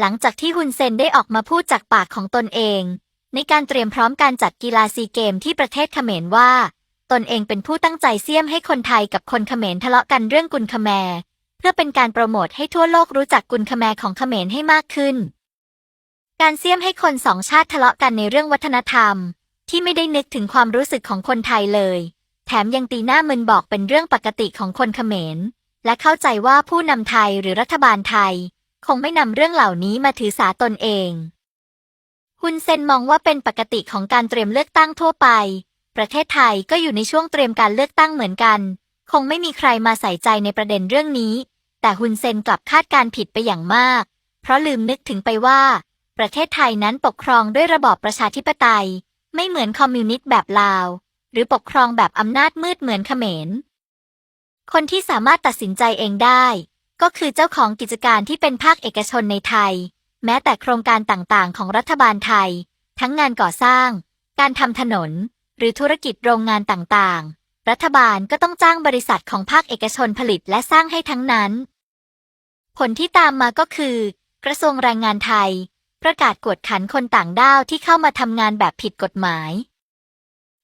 หลังจากที่ฮุนเซนได้ออกมาพูดจากปากของตนเอง ในการเตรียมพร้อมการจัดกีฬาซีเกมที่ประเทศเขมรว่า ตนเองเป็นผู้ตั้งใจเสี่ยมให้คนไทยกับคนเขมรทะเลาะกันเรื่องกุนคแมรเพื่อเป็นการโปรโมทให้ทั่วโลกรู้จักกุนคแมรของเขมรให้มากขึ้น การเสี่ยมให้คนสองชาติทะเลาะกันในเรื่องวัฒนธรรม ที่ไม่ได้นึกถึงความรู้สึกของคนไทยเลย แถมยังตีหน้ามึนบอกเป็นเรื่องปกติของคนเขมรและเข้าใจว่าผู้นำไทยหรือรัฐบาลไทย คงไม่นำเรื่องเหล่านี้มาถือสาตนเองฮุนเซนมองว่าเป็นปกติของการเตรียมเลือกตั้งทั่วไป ประเทศไทยก็อยู่ในช่วงเตรียมการเลือกตั้งเหมือนกัน คงไม่มีใครมาใส่ใจในประเด็นเรื่องนี้ แต่ฮุนเซนกลับคาดการผิดไปอย่างมาก เพราะลืมนึกถึงไปว่า ประเทศไทยนั้นปกครองด้วยระบอบประชาธิปไตย ไม่เหมือนคอมมิวนิสต์แบบลาว หรือปกครองแบบอำนาจมืดเหมือนเขมร คนที่สามารถตัดสินใจเองได้ ก็คือเจ้าของกิจการที่เป็นภาคเอกชนในไทย แม้แต่โครงการต่างๆ ของรัฐบาลไทย ทั้งงานก่อสร้าง การทำถนน หรือธุรกิจโรงงานต่างๆ รัฐบาลก็ต้องจ้างบริษัทของภาคเอกชนผลิตและสร้างให้ทั้งนั้น ผลที่ตามมาก็คือ กระทรวงแรงงานไทย ประกาศกวดขันคนต่างด้าวที่เข้ามาทำงานแบบผิดกฎหมาย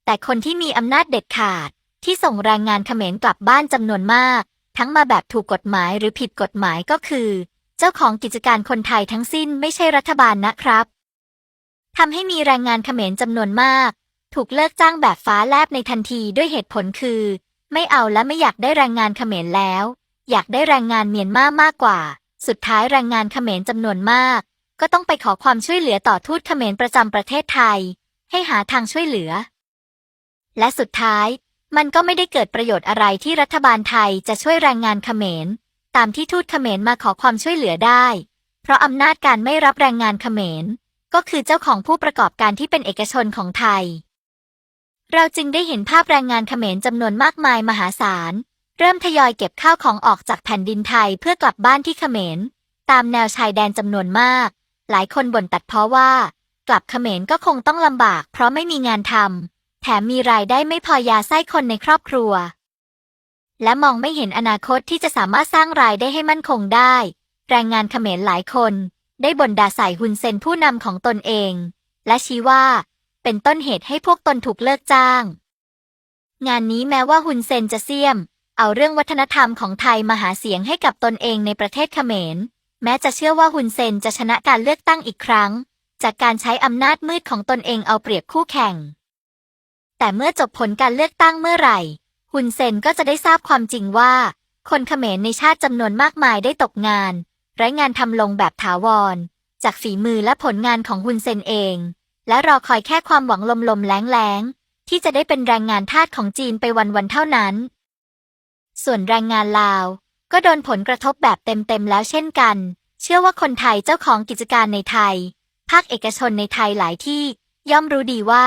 แต่คนที่มีอำนาจเด็ดขาดที่ส่งแรงงานเขมรกลับบ้านจำนวนมาก ทั้งมาแบบถูกกฎหมายหรือผิดกฎหมายก็คือ เจ้าของกิจการคนไทยทั้งสิ้นไม่ใช่รัฐบาลนะครับทำให้มีแรงงานเขมรจำนวนมาก ถูกเลิกจ้างแบบฟ้าแลบในทันทีด้วยเหตุผลคือ ไม่เอาและไม่อยากได้แรงงานเขมรแล้ว อยากได้แรงงานเมียนมามากกว่า สุดท้ายแรงงานเขมรจำนวนมาก ก็ต้องไปขอความช่วยเหลือต่อทูตเขมรประจำประเทศไทย ให้หาทางช่วยเหลือ และสุดท้าย มันก็ไม่ได้เกิดประโยชน์อะไรที่รัฐบาลไทยจะช่วยแรงงานเขมร ตามที่ทูตเขมรมาขอความช่วยเหลือได้ เพราะอำนาจการไม่รับแรงงานเขมร ก็คือเจ้าของผู้ประกอบการที่เป็นเอกชนของไทย เราจึงได้เห็นภาพแรงงานเขมรจำนวนมากมายมหาศาล เริ่มทยอยเก็บข้าวของออกจากแผ่นดินไทยเพื่อกลับบ้านที่เขมร ตามแนวชายแดนจำนวนมาก หลายคนบ่นตัดเพราะว่า กลับเขมรก็คงต้องลำบาก เพราะไม่มีงานทำ แถมมีรายได้ไม่พอยาไส้คนในครอบครัว และมองไม่เห็นอนาคตที่จะสามารถสร้างรายได้ให้มั่นคงได้ แรงงานเขมรหลายคน ได้บ่นด่าใส่ฮุนเซนผู้นำของตนเอง และชี้ว่า เป็นต้นเหตุให้พวกตนถูกเลิกจ้าง งานนี้แม้ว่าฮุนเซนจะเสี่ยม เอาเรื่องวัฒนธรรมของไทยมาหาเสียงให้กับตนเองในประเทศเขมร แม้จะเชื่อว่าฮุนเซนจะชนะการเลือกตั้งอีกครั้ง จากการใช้อำนาจมืดของตนเองเอาเปรียบคู่แข่ง แต่เมื่อจบผลการเลือกตั้งเมื่อไหร่ ฮุนเซนก็จะได้ทราบความจริงว่า คนเขมรในชาติจำนวนมากมายได้ตกงาน ไร้งานทำลงแบบถาวร จากฝีมือและผลงานของฮุนเซนเอง และรอคอยแค่ความหวังลมๆแล้งๆ ที่จะได้เป็นแรงงานทาสของจีนไปวันๆเท่านั้น ส่วนแรงงานลาว ก็โดนผลกระทบแบบเต็มๆแล้วเช่นกัน เชื่อว่าคนไทยเจ้าของกิจการในไทย ภาคเอกชนในไทยหลายที่ย่อมรู้ดีว่า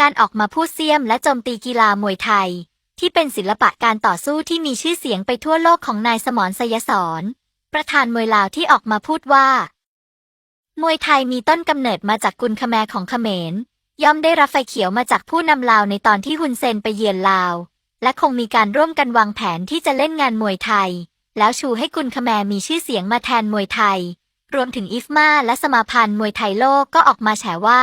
การออกมาพูดเสียมและโจมตีกีฬามวยไทย ที่เป็นศิลปะการต่อสู้ที่มีชื่อเสียงไปทั่วโลกของนายสมรสยสอนประธานมวยลาวที่ออกมาพูดว่า มวยไทยมีต้นกำเนิดมาจากกุนคแมของเขมร ย่อมได้รับไฟเขียวมาจากผู้นำลาวในตอนที่ฮุนเซนไปเยือนลาว และคงมีการร่วมกันวางแผนที่จะเล่นงานมวยไทย แล้วชูให้กุนคแมมีชื่อเสียงมาแทนมวยไทย รวมถึงอิฟมาและสมาพันธ์มวยไทยโลกก็ออกมาแฉว่า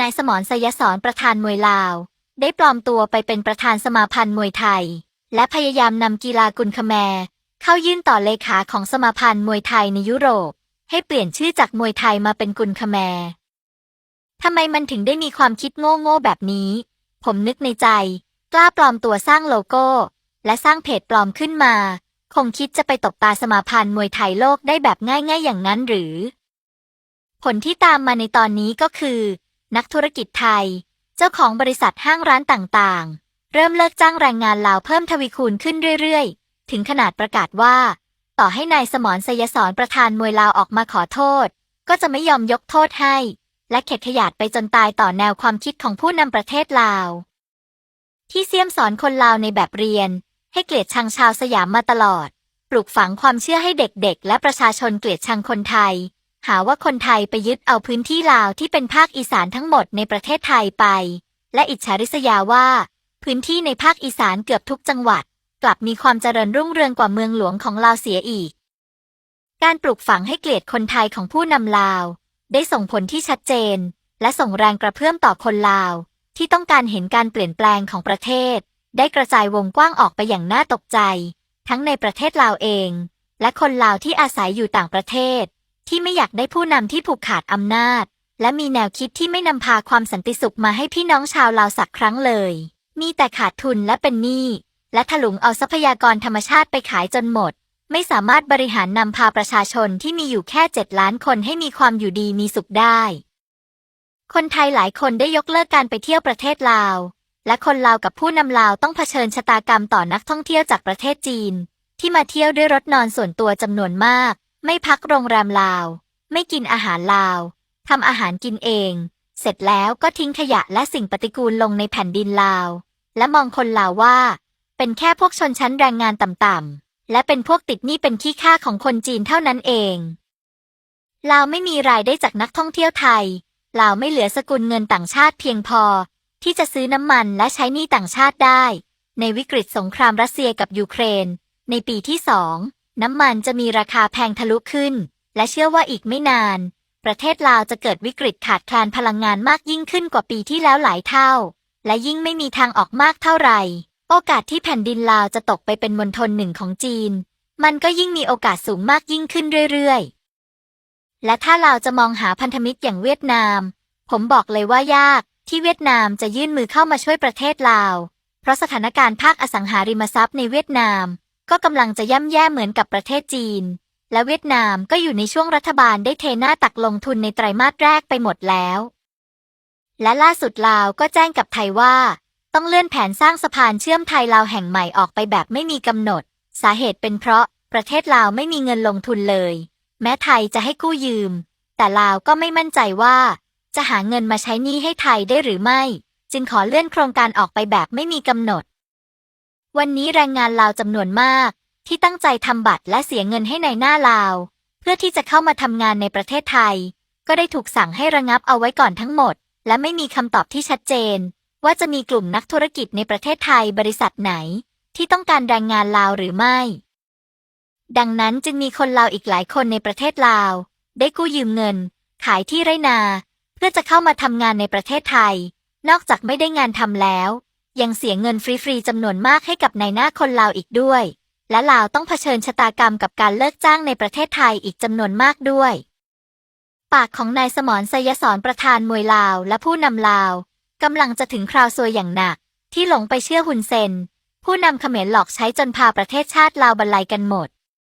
นายสมรสยสอนประธานมวยลาว ได้ปลอมตัวไปเป็นประธานสมาพันธ์มวยไทย และพยายามนำกีฬากุนคแมเข้ายื่นต่อเลขาของสมาพันธ์มวยไทยในยุโรป ให้เปลี่ยนชื่อจากมวยไทยมาเป็นกุนคแมทำไมมันถึงได้มีความคิดโง่ๆแบบนี้ ผมนึกในใจ กล้าปลอมตัวสร้างโลโก้ และสร้างเพจปลอมขึ้นมา คงคิดจะไปตกตาสมาพันธ์มวยไทยโลกได้แบบง่ายๆอย่างนั้นหรือ ผลที่ตามมาในตอนนี้ก็คือ นักธุรกิจไทย เจ้าของบริษัทห้างร้านต่างๆ เริ่มเลิกจ้างแรงงานลาวเพิ่มทวีคูณขึ้นเรื่อยๆ ถึงขนาดประกาศว่า ต่อให้นายสมรสยสอนประธานมวยลาวออกมาขอโทษ ก็จะไม่ยอมยกโทษให้ และเข็ดขยาดไปจนตายต่อแนวความคิดของผู้นำประเทศลาว ที่เสียมสอนคนลาวในแบบเรียน ให้เกลียดชังชาวสยามมาตลอด ปลูกฝังความเชื่อให้เด็กๆ และประชาชนเกลียดชังคนไทย หาว่าคนไทยไปยึดเอาพื้นที่ลาวที่เป็นภาคอีสานทั้งหมดในประเทศไทยไป และอิจฉาริษยาว่า พื้นที่ในภาคอีสานเกือบทุกจังหวัด กลับมีความเจริญรุ่งเรืองกว่าเมืองหลวงของลาวเสียอีก การปลูกฝังให้เกลียดคนไทยของผู้นำลาว ได้ส่งผลที่ชัดเจน และส่งแรงกระเพื่อมต่อคนลาว ที่ต้องการเห็นการเปลี่ยนแปลงของประเทศ ได้กระจายวงกว้างออกไปอย่างน่าตกใจ ทั้งในประเทศลาวเอง และคนลาวที่อาศัยอยู่ต่างประเทศ ที่ไม่อยากได้ผู้นำที่ผูกขาดอำนาจ และมีแนวคิดที่ไม่นำพาความสันติสุขมาให้พี่น้องชาวลาวสักครั้งเลย มีแต่ขาดทุนและเป็นหนี้และถลุงเอาทรัพยากรธรรมชาติไปขายจนหมด ไม่สามารถบริหารนำพาประชาชนที่มีอยู่แค่เจ็ดล้านคนให้มีความอยู่ดีมีสุขได้ คนไทยหลายคนได้ยกเลิกการไปเที่ยวประเทศลาว และคนลาวกับผู้นำลาวต้องเผชิญชะตากรรมต่อนักท่องเที่ยวจากประเทศจีน ที่มาเที่ยวด้วยรถนอนส่วนตัวจำนวนมาก ไม่พักโรงแรมลาว ไม่กินอาหารลาวทำอาหารกินเอง เสร็จแล้วก็ทิ้งขยะและสิ่งปฏิกูลลงในแผ่นดินลาว และมองคนลาวว่า เป็นแค่พวกชนชั้นแรงงานต่ำๆและเป็นพวกติดหนี้เป็นขี้ข้าของคนจีนเท่านั้นเองลาวไม่มีรายได้จากนักท่องเที่ยวไทยลาวไม่เหลือสกุลเงินต่างชาติเพียงพอ ที่จะซื้อน้ำมันและใช้หนี้ต่างชาติได้ ในวิกฤตสงครามรัสเซียกับยูเครน ในปีที่สอง น้ำมันจะมีราคาแพงทะลุขึ้น และเชื่อว่าอีกไม่นาน ประเทศลาวจะเกิดวิกฤตขาดแคลนพลังงานมากยิ่งขึ้นกว่าปีที่แล้วหลายเท่า และยิ่งไม่มีทางออกมากเท่าไหร่ โอกาสที่แผ่นดินลาวจะตกไปเป็นมณฑลหนึ่งของจีน มันก็ยิ่งมีโอกาสสูงมากยิ่งขึ้นเรื่อยๆ และถ้าลาวจะมองหาพันธมิตรอย่างเวียดนาม ผมบอกเลยว่ายากที่เวียดนามจะยื่นมือเข้ามาช่วยประเทศลาว เพราะสถานการณ์ภาคอสังหาริมทรัพย์ในเวียดนาม ก็กำลังจะย่ำแย่เหมือนกับประเทศจีน และเวียดนามก็อยู่ในช่วงรัฐบาลได้เทหน้าตักลงทุนในไตรมาสแรกไปหมดแล้ว และล่าสุดลาวก็แจ้งกับไทยว่า ต้องเลื่อนแผนสร้างสะพานเชื่อมไทยลาวแห่งใหม่ออกไปแบบไม่มีกำหนด สาเหตุเป็นเพราะประเทศลาวไม่มีเงินลงทุนเลย แม้ไทยจะให้กู้ยืม แต่ลาวก็ไม่มั่นใจว่า จะหาเงินมาใช้หนี้ให้ไทยได้หรือไม่ จึงขอเลื่อนโครงการออกไปแบบไม่มีกำหนด วันนี้แรงงานลาวจำนวนมาก ที่ตั้งใจทำบัตรและเสียเงินให้ในหน้าลาว เพื่อที่จะเข้ามาทำงานในประเทศไทย ก็ได้ถูกสั่งให้ระงับเอาไว้ก่อนทั้งหมด และไม่มีคำตอบที่ชัดเจน ว่าจะมีกลุ่มนักธุรกิจในประเทศไทยบริษัทไหน ที่ต้องการแรงงานลาวหรือไม่ ดังนั้นจึงมีคนลาวอีกหลายคนในประเทศลาว ได้กู้ยืมเงิน ขายที่ไรนา เพื่อจะเข้ามาทำงานในประเทศไทย นอกจากไม่ได้งานทำแล้ว ยังเสียเงินฟรีๆจำนวนมากให้กับนายหน้าคนลาวอีกด้วย และลาวต้องเผชิญชะตากรรมกับการเลิกจ้างในประเทศไทยอีกจำนวนมากด้วย ปากของนายสมรสยสอนประธานมวยลาวและผู้นำลาวกำลังจะถึงคราวซวยอย่างหนัก ที่หลงไปเชื่อหุนเซน ผู้นำเขมรหลอกใช้จนพาประเทศชาติลาวบรรลัยกันหมด